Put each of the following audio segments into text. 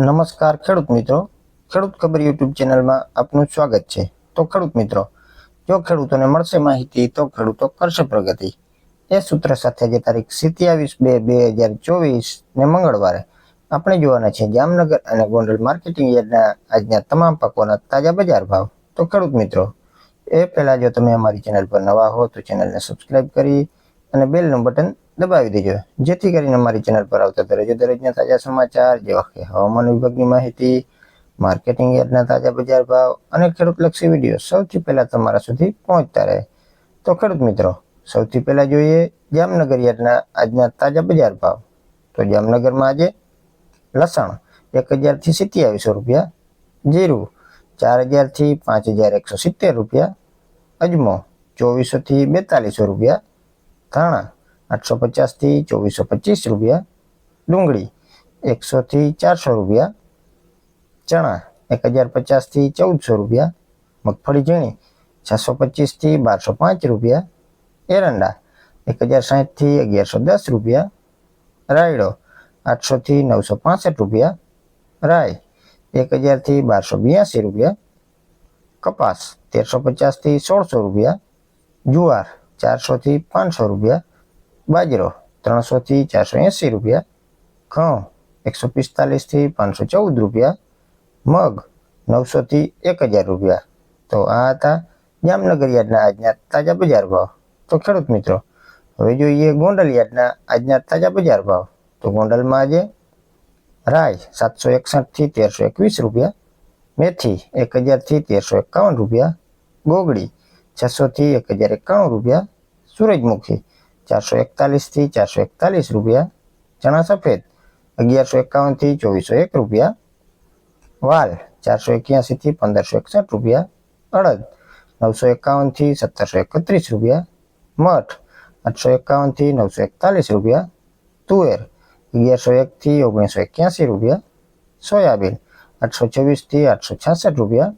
નમસ્કાર ખેડૂત મિત્રો. ખેડૂત ખબર યુટ્યુબ ચેનલમાં આપનું સ્વાગત છે. તો ખેડૂત મિત્રો, જો ખેડૂતોને મળશે માહિતી, તો ખેડૂતો કરશે પ્રગતિ. એ સૂત્ર સાથે જે તારીખ સિત્યાવીસ બે બે હજાર ચોવીસ ને મંગળવારે આપણે જોવાના છે જામનગર અને ગોંડલ માર્કેટિંગ યાર્ડના આજના તમામ પાકોના તાજા બજાર ભાવ. તો ખેડૂત મિત્રો, એ પહેલાં જો તમે અમારી ચેનલ પર નવા હો તો ચેનલને સબસ્ક્રાઈબ કરી અને બેલનું બટન દબાવી દેજો. જેથી કરીને અમારી ચેનલ પર આવતા દરરોજ દરરોજના તાજા સમાચાર, જેવા કે હવામાન વિભાગની માહિતી, માર્કેટિંગ યાર્ડના તાજા બજાર ભાવ અને ખેડૂતલક્ષી વીડિયો સૌથી પહેલા તમારા સુધી પહોંચતા રહે. તો ખેડૂત મિત્રો, સૌથી પહેલા જોઈએ જામનગર યાર્ડના આજના તાજા બજાર ભાવ. તો જામનગરમાં આજે લસણ એક હજારથી સિત્યાવીસો રૂપિયા, જીરું ચાર હજારથી પાંચ હજાર એકસો સિત્તેર રૂપિયા, અજમો ચોવીસોથી બેતાલીસો રૂપિયા, ધાણા આઠસો પચાસથી ચોવીસો પચીસ રૂપિયા. ડુંગળી એકસોથી ચારસો રૂપિયા. ચણા એક હજાર પચાસથી ચૌદસો રૂપિયા. મગફળી ઝીણી છસો પચીસથી બારસો પાંચ રૂપિયા. એરંડા એક હજાર સાહીઠથી અગિયારસો દસ રૂપિયા. રાયડો આઠસોથી નવસો પાસઠ રૂપિયા. રાય એક હજારથી બારસો બ્યાસી રૂપિયા. કપાસ તેરસો પચાસથી સોળસો રૂપિયા. જુવાર ચારસોથી પાંચસો રૂપિયા. બાજરો ત્રણસોથી ચારસો એંસી રૂપિયા, ઘઉં એકસો પિસ્તાલીસથી પાંચસો ચૌદ રૂપિયા, મગ નવસોથી એક હજાર રૂપિયા. તો આ હતા જામનગર યાર્ડના આજના તાજા બજાર ભાવ. તો ખેડૂત મિત્રો, હવે જોઈએ ગોંડલ યાર્ડના આજના તાજા બજાર ભાવ. તો ગોંડલમાં આજે રાય સાતસો એકસઠથી તેરસો એકવીસ રૂપિયા, મેથી એક હજારથી તેરસો એકાવન રૂપિયા ગોગડી છસોથી એક હજાર એકાણું રૂપિયા, સૂરજમુખી ચારસો એકતાલીસથી ચારસો એકતાલીસ રૂપિયા. ચણા સફેદ અગિયારસો એકાવનથી ચોવીસો એક રૂપિયા. વાલ ચારસો એક્યાસીથી પંદરસો એકસઠ રૂપિયા. અડદ નવસો એકાવનથી સત્તરસો એકત્રીસ રૂપિયા. મઠ આઠસો એકાવનથી નવસો એકતાલીસ રૂપિયા. તુવેર અગિયારસો એકથી ઓગણીસો એક્યાસી રૂપિયા. સોયાબીન આઠસો છવ્વીસથી આઠસો છાસઠ રૂપિયા.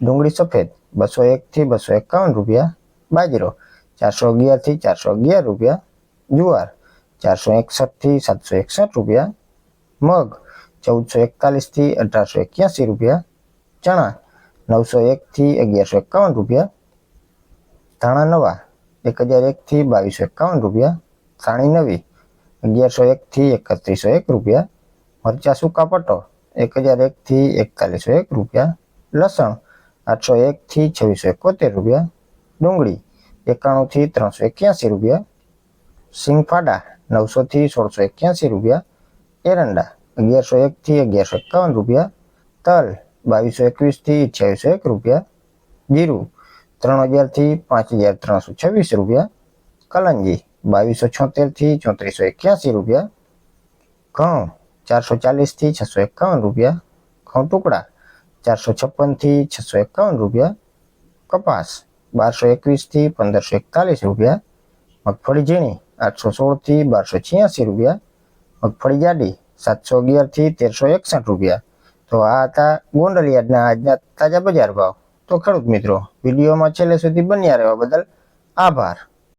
ડુંગળી સફેદ બસો એકથી બસો એકાવન રૂપિયા. બાજરો ચારસો અગિયારથી ચારસો અગિયાર રૂપિયા જુવાર ચારસો એકસઠથી સાતસો એકસઠ રૂપિયા મગ ચૌદસો એકતાલીસથી અઢારસો એક્યાસી રૂપિયા ચણા નવસો એકથી અગિયારસો એકાવન રૂપિયા ધાણા નવા એક હજાર એકથી બાવીસો એકાવન રૂપિયા સાણી નવી અગિયારસો એકથી એકત્રીસો એક રૂપિયા મરચા સૂકા પટ્ટો એક હજાર એકથી એકતાલીસો એક રૂપિયા લસણ આઠસો એકથી છવ્વીસો એકોતેર રૂપિયા ડુંગળી એકાણુંથી ત્રણસો એક્યાસી રૂપિયા. સિંગફાડા નવસોથી સોળસો એક્યાસી રૂપિયા. એરંડા અગિયારસો એકથી અગિયારસો એકાવન રૂપિયા. તલ બાવીસો એકવીસથી અઠ્યાવીસો એક રૂપિયા. જીરું ત્રણ હજારથી પાંચ હજાર ત્રણસો છવ્વીસ રૂપિયા. કલંજી બાવીસો છોતેરથી ચોત્રીસો એક્યાસી રૂપિયા. ઘઉં ચારસો ચાલીસથી છસો એકાવન રૂપિયા. ઘઉં ટુકડા ચારસો છપ્પનથી છસો એકાવન રૂપિયા. કપાસ બારસો એકવીસથી પંદરસો એકતાલીસ રૂપિયા. મગફળી ઝીણી આઠસો સોળથી બારસો છ્યાસી રૂપિયા. મગફળી જાડી સાતસો અગિયારથી તેરસો એકસઠ રૂપિયા. તો આ હતા ગોંડલિયાડના આજના તાજા બજાર ભાવ. તો ખેડૂત મિત્રો, વિડીયોમાં છેલ્લે સુધી બન્યા રહેવા બદલ આભાર.